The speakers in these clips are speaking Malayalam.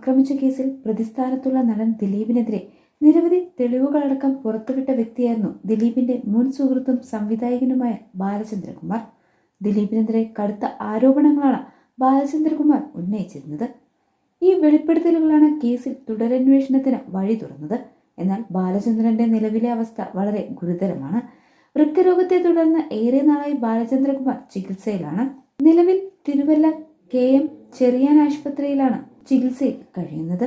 ആക്രമിച്ച കേസിൽ പ്രതിസ്ഥാനത്തുള്ള നടൻ ദിലീപിനെതിരെ നിരവധി തെളിവുകളടക്കം പുറത്തുവിട്ട വ്യക്തിയായിരുന്നു ദിലീപിന്റെ മുൻ സുഹൃത്തും സംവിധായകനുമായ ബാലചന്ദ്രകുമാർ. ദിലീപിനെതിരെ കടുത്ത ആരോപണങ്ങളാണ് ബാലചന്ദ്രകുമാർ ഉന്നയിച്ചിരുന്നത്. ഈ വെളിപ്പെടുത്തലുകളാണ് കേസിൽ തുടരന്വേഷണത്തിന് വഴി തുറന്നത്. എന്നാൽ ബാലചന്ദ്രന്റെ നിലവിലെ അവസ്ഥ വളരെ ഗുരുതരമാണ്. വൃക്കരോഗത്തെ തുടർന്ന് ഏറെ നാളായി ബാലചന്ദ്രകുമാർ ചികിത്സയിലാണ്. നിലവിൽ തിരുവല്ല കെ എം ചെറിയാൻ ആശുപത്രിയിലാണ് ചികിത്സയിൽ കഴിയുന്നത്.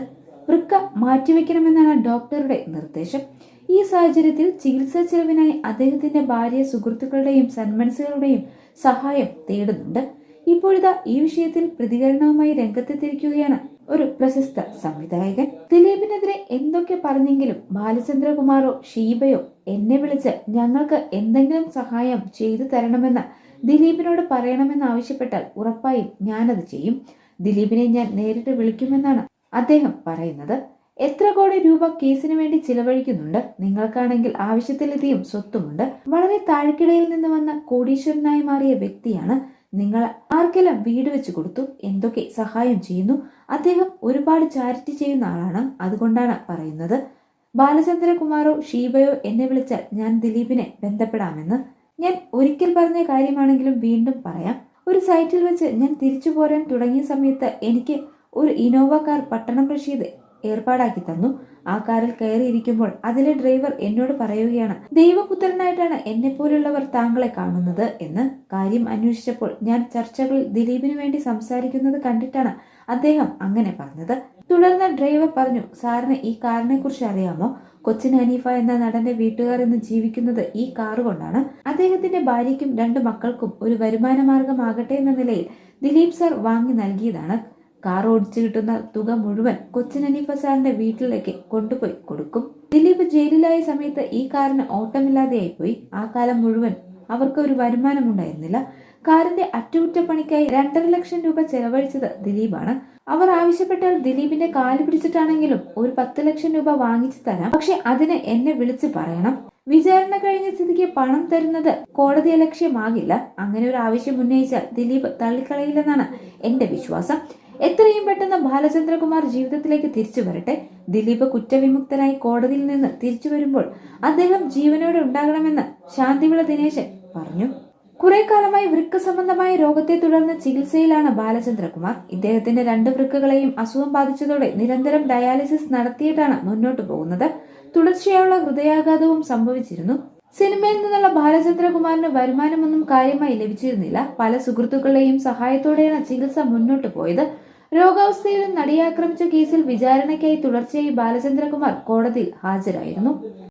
വൃക്ക മാറ്റിവെക്കണമെന്നാണ് ഡോക്ടറുടെ നിർദ്ദേശം. ഈ സാഹചര്യത്തിൽ ചികിത്സാ ചെലവിനായി അദ്ദേഹത്തിന്റെ ഭാര്യ സുഹൃത്തുക്കളുടെയും സന്മനസ്സുകളുടെയും സഹായം തേടുന്നുണ്ട്. ഇപ്പോഴിതാ ഈ വിഷയത്തിൽ പ്രതികരണവുമായി രംഗത്തെത്തിയിരിക്കുകയാണ് ഒരു പ്രശസ്ത സംവിധായകൻ. ദിലീപിനെതിരെ എന്തൊക്കെ പറഞ്ഞെങ്കിലും ബാലചന്ദ്രകുമാറോ ഷീബയോ എന്നെ വിളിച്ച് ഞങ്ങൾക്ക് എന്തെങ്കിലും സഹായം ചെയ്തു തരണമെന്ന് ദിലീപിനോട് പറയണമെന്ന് ആവശ്യപ്പെട്ടാൽ ഉറപ്പായും ഞാനത് ചെയ്യും. ദിലീപിനെ ഞാൻ നേരിട്ട് വിളിക്കുമെന്നാണ് അദ്ദേഹം പറയുന്നത്. എത്ര കോടി രൂപ കേസിന് വേണ്ടി ചിലവഴിക്കുന്നുണ്ട്. നിങ്ങൾക്കാണെങ്കിൽ ആവശ്യത്തിലധികം സ്വത്തുമുണ്ട്. വളരെ താഴ്ക്കിടയിൽ നിന്ന് വന്ന കോടീശ്വരനായി മാറിയ വ്യക്തിയാണ് നിങ്ങൾ. ആർക്കെല്ലാം വീട് വെച്ച് കൊടുത്തു? എന്തൊക്കെ സഹായം ചെയ്യുന്നു? അദ്ദേഹം ഒരുപാട് ചാരിറ്റി ചെയ്യുന്ന ആളാണ്. അതുകൊണ്ടാണ് പറയുന്നത്. ബാലചന്ദ്രകുമാറോ ഷീബയോ എന്നെ വിളിച്ചാൽ ഞാൻ ദിലീപിനെ ബന്ധപ്പെടാമെന്ന്. ഞാൻ ഒരിക്കൽ പറഞ്ഞ കാര്യമാണെങ്കിലും വീണ്ടും പറയാം. ഒരു സൈറ്റിൽ വെച്ച് ഞാൻ തിരിച്ചു പോരാൻ തുടങ്ങിയ സമയത്ത് എനിക്ക് ഒരു ഇനോവ കാർ പട്ടണം റഷീദ് ഏർപ്പാടാക്കി തന്നു. ആ കാറിൽ കയറിയിരിക്കുമ്പോൾ അതിലെ ഡ്രൈവർ എന്നോട് പറയുകയാണ് ദൈവപുത്രനായിട്ടാണ് എന്നെ പോലുള്ളവർ താങ്കളെ കാണുന്നത് എന്ന്. കാര്യം അന്വേഷിച്ചപ്പോൾ ഞാൻ ചർച്ചകളിൽ ദിലീപിനു വേണ്ടി സംസാരിക്കുന്നത് കണ്ടിട്ടാണ് അദ്ദേഹം അങ്ങനെ പറഞ്ഞത്. തുടർന്ന് ഡ്രൈവർ പറഞ്ഞു സാറിന് ഈ കാറിനെ കുറിച്ച് അറിയാമോ? കൊച്ചിൻ ഹനീഫ എന്ന നടന്റെ വീട്ടുകാർ ഇന്ന് ജീവിക്കുന്നത് ഈ കാറുകൊണ്ടാണ് അദ്ദേഹത്തിന്റെ ഭാര്യയ്ക്കും രണ്ട് മക്കൾക്കും ഒരു വരുമാന മാർഗമാകട്ടെ എന്ന നിലയിൽ ദിലീപ് സാർ വാങ്ങി നൽകിയതാണ്. കാർ ഓടിച്ചു കിട്ടുന്ന തുക മുഴുവൻ കൊച്ചിൻ ഹനീഫ സാറിന്റെ വീട്ടിലേക്ക് കൊണ്ടുപോയി കൊടുക്കും. ദിലീപ് ജയിലിലായ സമയത്ത് ഈ കാറിന് ഓട്ടമില്ലാതെയായി പോയി ആ കാലം മുഴുവൻ അവർക്ക് ഒരു വരുമാനം ഉണ്ടായിരുന്നില്ല കാറിന്റെ അറ്റകുറ്റപ്പണിക്കായി രണ്ടര ലക്ഷം രൂപ ചെലവഴിച്ചത് ദിലീപാണ്. അവർ ആവശ്യപ്പെട്ടാൽ ദിലീപിന്റെ കാൽ പിടിച്ചിട്ടാണെങ്കിലും ഒരു പത്ത് ലക്ഷം രൂപ വാങ്ങിച്ചു തരാം. പക്ഷെ അതിന് എന്നെ വിളിച്ചു പറയണം. വിചാരണ കഴിഞ്ഞ സ്ഥിതിക്ക് പണം തരുന്നത് കോടതി ലക്ഷ്യമാകില്ല അങ്ങനെ ഒരു ആവശ്യം ഉന്നയിച്ചാൽ ദിലീപ് തള്ളിക്കളയില്ലെന്നാണ് എന്റെ വിശ്വാസം. എത്രയും പെട്ടെന്ന് ബാലചന്ദ്രകുമാർ ജീവിതത്തിലേക്ക് തിരിച്ചു വരട്ടെ. ദിലീപ് കുറ്റവിമുക്തനായി കോടതിയിൽ നിന്ന് തിരിച്ചു വരുമ്പോൾ അദ്ദേഹം ജീവനോടെ ഉണ്ടാകണമെന്ന് ശാന്തിവിള ദിനേശൻ പറഞ്ഞു. കുറെ കാലമായി വൃക്ക സംബന്ധമായ രോഗത്തെ തുടർന്ന് ചികിത്സയിലാണ് ബാലചന്ദ്രകുമാർ. ഇദ്ദേഹത്തിന്റെ രണ്ട് വൃക്കകളെയും അസുഖം ബാധിച്ചതോടെ നിരന്തരം ഡയാലിസിസ് നടത്തിയിട്ടാണ് മുന്നോട്ടു പോകുന്നത്. തുടർച്ചയായുള്ള ഹൃദയാഘാതവും സംഭവിച്ചിരുന്നു. സിനിമയിൽ നിന്നുള്ള ബാലചന്ദ്രകുമാറിന് വരുമാനമൊന്നും കാര്യമായി ലഭിച്ചിരുന്നില്ല. പല സുഹൃത്തുക്കളുടെയും സഹായത്തോടെയാണ് ചികിത്സ മുന്നോട്ടു പോയത്. രോഗാവസ്ഥയിൽ നടിയെ ആക്രമിച്ച കേസിൽ വിചാരണയ്ക്കായി തുടർച്ചയായി ബാലചന്ദ്രകുമാർ കോടതിയിൽ ഹാജരായിരുന്നു.